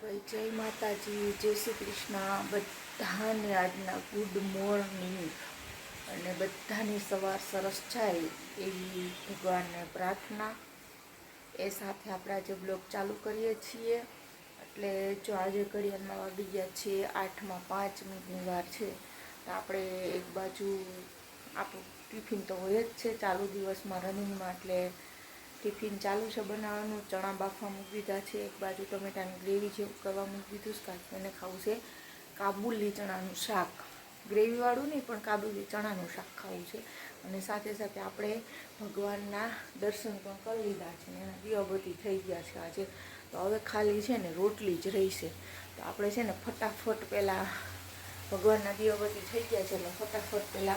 ભાઈ, જય માતાજી, જય શ્રી કૃષ્ણ. બધાને આજના ગુડ મોર્નિંગ અને બધાની સવાર સરસ જાય એવી ભગવાનને પ્રાર્થના. એ સાથે આપણે આજે બ્લોગ ચાલુ કરીએ છીએ, એટલે જો આજે ઘડિયાળમાં વાગી ગયા છે આઠમાં પાંચ મિનિટની વાર છે, તો આપણે એક બાજુ, આપણું ટિફિન તો હોય જ છે, ચાલુ દિવસમાં રનિંગમાં એટલે ટિફિન ચાલુ છે બનાવવાનું, ચણા બાફવા મૂકી દીધા છે, એક બાજુ ટમેટાની ગ્રેવી જેવું કરવા મૂકી દીધું છે એને ખાવું છે કાબુલી ચણાનું શાક. ગ્રેવીવાળું નહીં, પણ કાબુલી ચણાનું શાક ખાવું છે. અને સાથે સાથે આપણે ભગવાનના દર્શન પણ કરી લીધા છે એના દીવાબત્તી થઈ ગયા છે આજે. તો હવે ખાલી છે ને રોટલી જ રહેશે. તો આપણે છે ને ફટાફટ પહેલાં ભગવાનના દીવાબત્તી થઈ ગયા છે એટલે ફટાફટ પહેલાં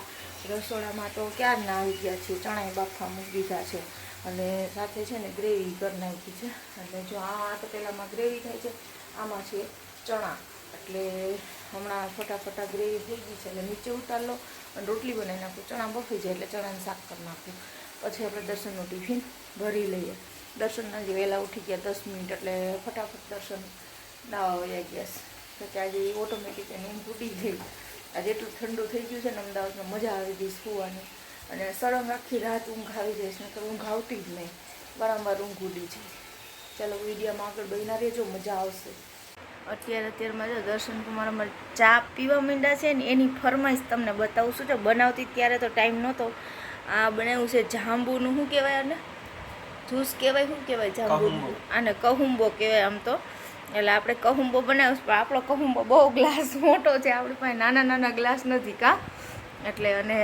રસોડામાં તો ક્યારના આવી ગયા છે? ચણાએ બાફવા મૂકી દીધા છે. અને સાથે છે ને ગ્રેવી કરી નાખી છે. એટલે જો આ તો પહેલાંમાં ગ્રેવી થાય છે, આમાં છે ચણા. એટલે હમણાં ફટાફટા ગ્રેવી થઈ ગઈ છે, એટલે નીચે ઉતાર લો અને રોટલી બનાવી નાખું. ચણા બફી જાય એટલે ચણાને શાક કરી નાખું. પછી આપણે દર્શનનું ટિફિન ભરી લઈએ. દર્શનના જે વહેલા ઉઠી ગયા દસ મિનિટ, એટલે ફટાફટ દર્શન દાવા વયા ગયા છે તો કે આજે ઓટોમેટિક એની ઊંઘ તૂટી ગઈ. આજે એટલું ઠંડુ થઈ ગયું છે ને અમદાવાદમાં મજા આવી ગઈ સુવાની. અને સળંગ આખી રાત ઊંઘ આવી જાય છે તો ઊંઘ આવતી જ નહીં. વારંવાર ઊંઘ ઉડી જાય. ચાલો વિડીયોમાં આગળ બહીના રહેજો મજા આવશે. અત્યારે અત્યારમાં જો દર્શન કુમાર અમારે ચા પીવા માંડ્યા છે ને એની ફરમાઈશ તમને બતાવું છું જો બનાવતી ત્યારે તો ટાઈમ નહોતો. આ બનાવ્યું છે જાંબુનું શું કહેવાય આને? જ્યુસ કહેવાય શું કહેવાય જાંબુનું? કહુંબો. આને કહુંબો કહેવાય આમ તો. એટલે આપણે કહુંબો બનાવ્યો પણ આપણો કહુંબો બહુ ગ્લાસ મોટો છે આપણી પાસે નાના નાના ગ્લાસ નથી કા? એટલે અને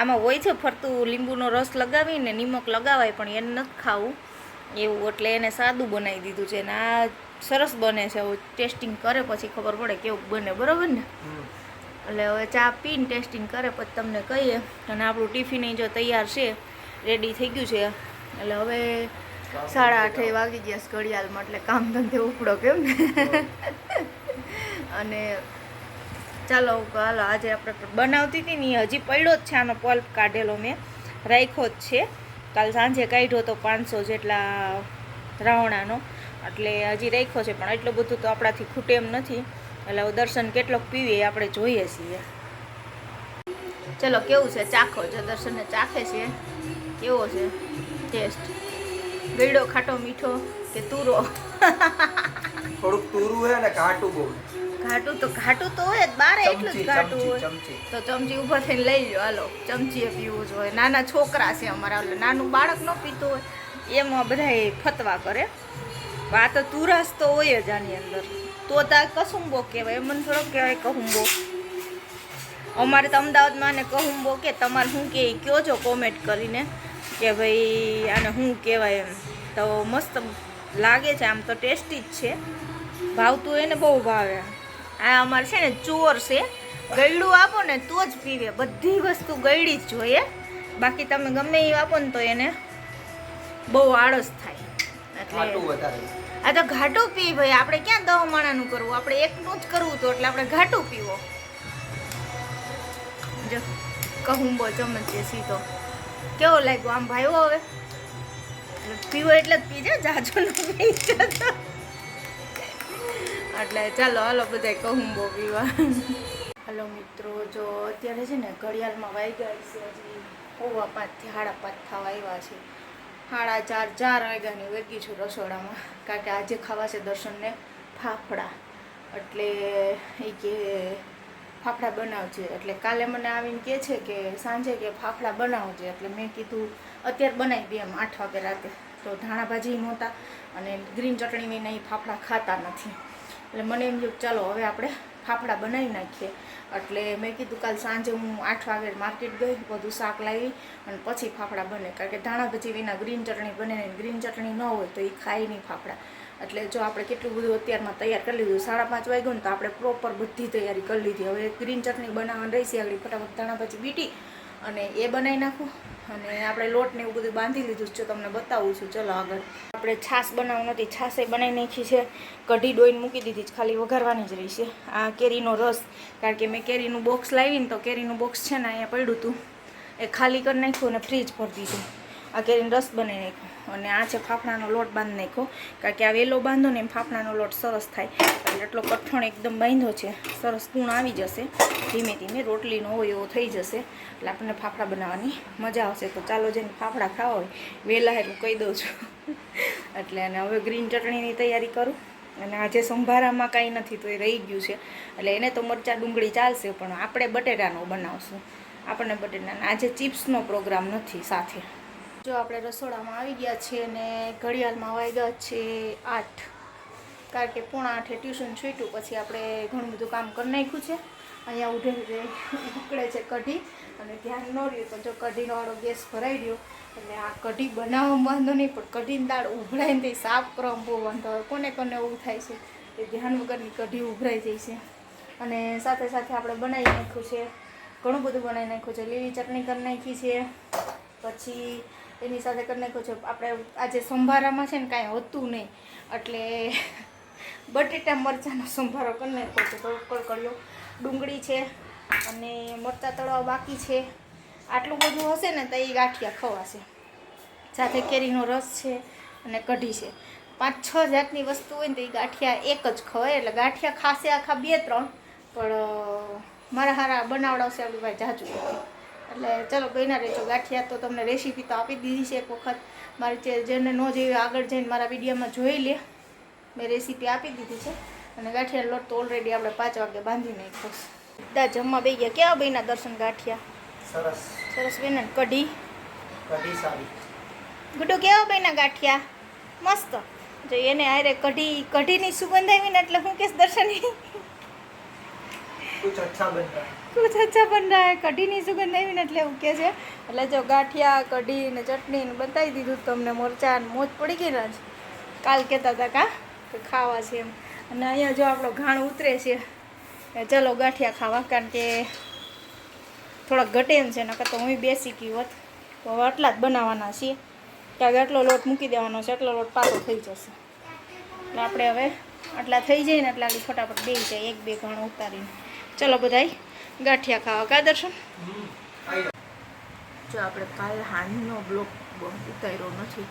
આમાં હોય છે ફરતું લીંબુનો રસ લગાવીને નિમક લગાવાય પણ એને નથી ખાવું. એવું એટલે એને સાદું બનાવી દીધું છે અને આ સરસ બને છે. હવે ટેસ્ટિંગ કરે પછી ખબર પડે કેવું બને બરાબર ને? એટલે હવે ચા પીને ટેસ્ટિંગ કરે પછી તમને કહીએ. અને આપણું ટિફિન જો તૈયાર છે રેડી થઈ ગયું છે. એટલે હવે સાડા આઠે વાગી ગયા ઘડિયાળમાં એટલે કામ ધંધે ઉપડો કેમ ને? અને ચાલો હાલો આજે આપણે બનાવતી હતી ને હજી પડ્યો જ છે, આનો પલ્પ કાઢેલો મેં, રાખ્યો જ છે. કાલ સાંજે કાઢ્યો તો પાંચસો જેટલા રાવણાનો, એટલે હજી રાખ્યો છે, પણ એટલું બધું તો આપણાથી ખૂટે એમ નથી. એટલે દર્શન કેટલોક પીવીએ આપણે જોઈએ છીએ. ચલો, કેવું છે? ચાખો, જો દર્શનને ચાખે છે, કેવો છે? ટેસ્ટ ગળ્યો ખાટો મીઠો કે તુરો? થોડુંક તુરું હે ને કાટું બહુ. ઘાટું તો ઘાટું તો હોય જ બારે એટલું જ ઘાટું હોય. તો ચમચી ઊભા થઈને લઈ લો હાલો. ચમચીએ પીવું જ હોય. નાના છોકરા છે અમારા નાનું બાળક ન પીતું હોય. એમાં બધા ફતવા કરે. આ તો તુરસ તો હોય જ આની અંદર. તો તા કસુંબો કહેવાય. મને થોડોક કહેવાય કહુંબો. અમારે તો અમદાવાદમાં આને કહુંબો કે તમારે શું કે કયો છો? કોમેન્ટ કરીને કે ભાઈ આને શું કહેવાય એમ. તો મસ્ત લાગે છે. આમ તો ટેસ્ટી જ છે. ભાવતું એને બહુ ભાવે. આ અમારે છે ને ચોર છે. ગળ્યું આપો ને તો જ પીવે. બધી વસ્તુ ગળી જ જોઈએ. બાકી તમે ગમે એ આપો ને તો એને બહુ આળસ થાય. એટલે આ તો ઘાટું પી ભાઈ. આપણે ક્યાં દહ માણાનું કરવું? આપણે એકનું જ કરવું તો એટલે આપણે ઘાટું પીવો. જો કહુંબો ચમચે સીધો. કેવો લાગ્યો? આમ ભાઈઓ હવે? એટલે પીવો એટલે જ પીજે જાજો ન પી એટલે ચાલો, હાલો બધા કહુંબો પીવા. હાલો મિત્રો, જો અત્યારે છે ને ઘડિયાળમાં વાગ્યા છે, હજી હોવા પાંચથી સાડા પાંચ થવા આવ્યા છે. સાડા ચાર ચાર વાગ્યાની વેગી છું રસોડામાં, કારણ કે આજે ખાવા છે દર્શનને ફાફડા. એટલે એ કે ફાફડા બનાવજે. એટલે કાલે મને આવીને કહે છે કે સાંજે કે ફાફડા બનાવજે. એટલે મેં કીધું, અત્યારે બનાવી દે એમ આઠ વાગે રાતે. તો ધાણા ભાજી નહોતા અને ગ્રીન ચટણી વિના એ ફાફડા ખાતા નથી. એટલે મને એમ થયું ચાલો હવે આપણે ફાફડા બનાવી નાખીએ. એટલે મેં કીધું કાલ સાંજે હું આઠ વાગે માર્કેટ ગઈ, બધું શાક લાવી અને પછી ફાફડા બને. કારણ કે ધાણા ભજી વિના ગ્રીન ચટણી બને ગ્રીન ચટણી ન હોય તો એ ખાય નહીં ફાફડા. એટલે જો આપણે કેટલું બધું અત્યારમાં તૈયાર કરી લીધું, સાડા પાંચ વાગ્યું ને તો આપણે પ્રોપર બધી તૈયારી કરી લીધી. હવે ગ્રીન ચટણી બનાવવાની રહેશે આગળ, ફટાફટ ધાણા ભજી બીટી અને એ બનાવી નાખું. અને આપણે લોટ ને એવું બધું બાંધી લીધું છે જો તમને બતાવું છું. ચલો આગળ. આપણે છાશ બનાવવું નથી. છાશે બનાવી નાખી છે. કઢી ડોઈને મૂકી દીધી છે. ખાલી વઘારવાની જ રહી છે. આ કેરીનો રસ. કારણ કે મેં કેરીનું બોક્સ લાવીને તો કેરીનું બોક્સ છે ને અહીંયા પડ્યું હતું એ ખાલી કરી નાખ્યું અને ફ્રીજ ભરી દીધું. આ કેરીનો રસ બનાવી નાખ્યો. અને આ છે ફાફડાનો લોટ બાંધી નાખ્યો. કારણ કે આ વેલો બાંધો ને એમ ફાફડાનો લોટ સરસ થાય. એટલે એટલો કઠણ એકદમ બાંધો છે. સરસ ગુણ આવી જશે. ધીમે ધીમે રોટલીનો હોય એવો થઈ જશે. એટલે આપણને ફાફડા બનાવવાની મજા આવશે. તો ચાલો જઈને ફાફડા ખાવા હોય વહેલા એટલું કહી દઉં છું. એટલે અને હવે ગ્રીન ચટણીની તૈયારી કરું. અને આજે સંભારામાં કાંઈ નથી તો એ રહી ગયું છે. એટલે એને તો મરચાં ડુંગળી ચાલશે, પણ આપણે બટેટાનો બનાવશું. આપણને બટેટાના આજે ચિપ્સનો પ્રોગ્રામ નથી સાથે. જો આપણે રસોડામાં આવી ગયા છીએ અને ઘડિયાળમાં વાગ્યા છે આઠ. કારણ કે પોણા આઠે ટ્યુશન છૂટ્યું, પછી આપણે ઘણું બધું કામ કરી નાખ્યું છે. અહીંયા ઉઢે ઉઢે ઉકળે છે કઢી, અને ધ્યાન ન રહ્યું તો જો કઢીનો વાળો ગેસ ભરાઈ રહ્યો એટલે આ કઢી બનાવવામાં વાંધો નહીં, પણ કઢીની દાળ ઉભરાઈને તે સાફ કરવામાં બહુ વાંધો આવે. કોને કોને એવું થાય છે કે ધ્યાન વગરની કઢી ઉભરાઈ જાય છે. અને સાથે સાથે આપણે બનાવી નાખ્યું છે, ઘણું બધું બનાવી નાખ્યું છે. લીલી ચટણી કરી નાખી છે, પછી એની સાથે કરી નાખ્યો છે. આપણે આજે સંભારામાં છે ને કાંઈ હોતું નહીં. એટલે બટેટા, મરચાંનો સંભારો કરી નાખ્યો છે. કડકડિયો. ડુંગળી છે અને મરચાં તળવા બાકી છે. આટલું બધું હશે ને તો એ ગાંઠિયા ખવાશે. સાથે કેરીનો રસ છે અને કઢી છે. પાંચ, છ જાતની વસ્તુ હોય ને તો એ ગાંઠિયા એક જ ખવાય. એટલે ગાંઠિયા ખાશે આખા બે, ત્રણ. પણ મારા હારા બનાવડાવશે આપણી ભાઈ જાજુ. એટલે ચલો ગઈના રહેજો. ગાંઠિયા તો તમને રેસીપી તો આપી દીધી છે એક વખત. મારે જેને ન જોયું આગળ જઈને મારા વિડીયોમાં જોઈ લે. મેં રેસીપી આપી દીધી છે. અને ગાંઠિયાનો લોટ તો ઓલરેડી આપણે પાંચ વાગે બાંધી નાખ્યો બધા જમવા બે ગયા. કેવા બેના દર્શન ગાંઠિયા? સરસ. સરસ બેન કઢી? કઢી સારી. ગુડુ કેવા બેના ગાંઠિયા? મસ્ત. જો એને હારે કઢી કઢીની સુગંધ આવીને એટલે હું કેસ દર્શની કુછ અચ્છા બન રહા હે કઢીની સુગંધ આવી ને એટલે એવું કે છે. એટલે જો ગાંઠિયા, કઢી ને ચટણી ને બતાવી દીધું તમને મરચાં ને મોજ પડી ગઈ ને. કાલ કહેતા હતા કા? કે ખાવા છે એમ. અને અહીંયા જો આપણો ઘાણ ઉતરે છે. ચલો ગાંઠિયા ખાવા કારણ કે થોડાક ઘટે એમ છે, નકર તો હું બેસી ગઈ હોત. તો હવે આટલા જ બનાવવાના છીએ. ત્યાં આટલો લોટ મૂકી દેવાનો છે એટલો લોટ પાકો થઈ જશે. એટલે આપણે હવે આટલા થઈ જાય ને એટલે ફટાફટ બે જાય, એક બે ઘણો ઉતારીને. ચલો બધાય, ગાંઠિયા ખાવા કા દર્શન? જો આપણે કાલ હાંજનો બ્લોક ઉતાર્યો નથી,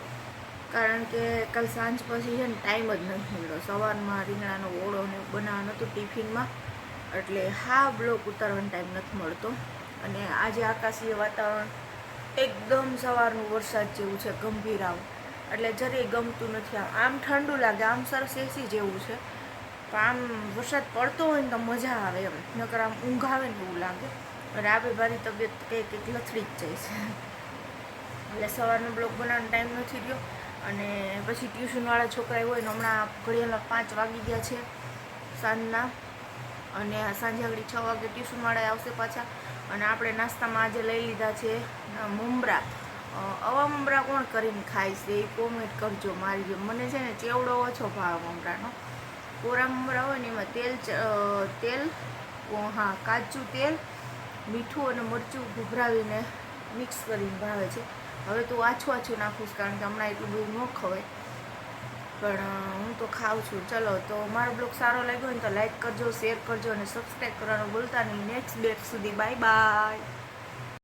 કારણ કે કાલ સાંજ પછી છે ને ટાઈમ જ નથી મળ્યો. સવારમાં રીંગણાનો ઓળો ને બનાવવાનું હતું ટિફિનમાં, એટલે હા બ્લોક ઉતારવાનો ટાઈમ નથી મળતો. અને આજે આકાશીય વાતાવરણ એકદમ સવારનું વરસાદ જેવું છે, ગંભીર આવું. એટલે જરાય ગમતું નથી આમ. ઠંડુ લાગે, આમ સરસ એસી જેવું છે. પણ આમ વરસાદ પડતો હોય ને તો મજા આવે એમ. નકર આમ ઊંઘ આવે ને એવું લાગે. અને આપણે મારી તબિયત કંઈક કંઈક લથડી જ જાય છે. એટલે સવારનો બ્લોક બનાવવાનો ટાઈમ નથી રહ્યો. અને પછી ટ્યુશનવાળા છોકરા હોય ને હમણાં ઘડિયાળના પાંચ વાગી ગયા છે સાંજના. અને સાંજે આગળ છ વાગે ટ્યુશનવાળા આવશે પાછા. અને આપણે નાસ્તામાં આજે લઈ લીધા છે મુમરા મમરા. અ, આવા મમરા કોણ કરીને ખાય છે? એ કોમેન્ટ કરજો મારી મને છે ને ચેવડો ઓછો ભાવ મમરાનો. કોરા મમરા હોય ને એમાં તેલ તેલ હા કાચું તેલ, મીઠું અને મરચું ભૂભરાવીને મિક્સ કરીને ભાવે છે. હવે તો આછું આછું નાખું છું કારણ કે હમણાં એટલું બધું ન ખવાય. પણ હું તો ખાઉં છું. ચલો, તો મારો બ્લોગ સારો લાગ્યો ને તો લાઈક કરજો, શેર કરજો અને સબસ્ક્રાઈબ કરવાનું ભૂલતા નહીં. નેક્સ્ટ ડેટ સુધી બાય બાય